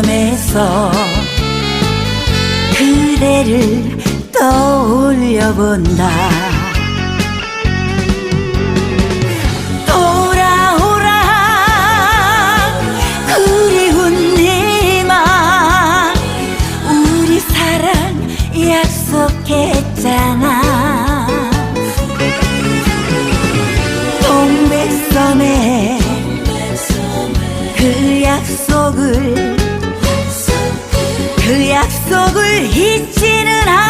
동백섬에서 그대를 떠올려본다. 돌아오라 그리운 네맘 우리 사랑 약속했잖아. 동백섬에 그 약속을 속을 잊지는 않았겠지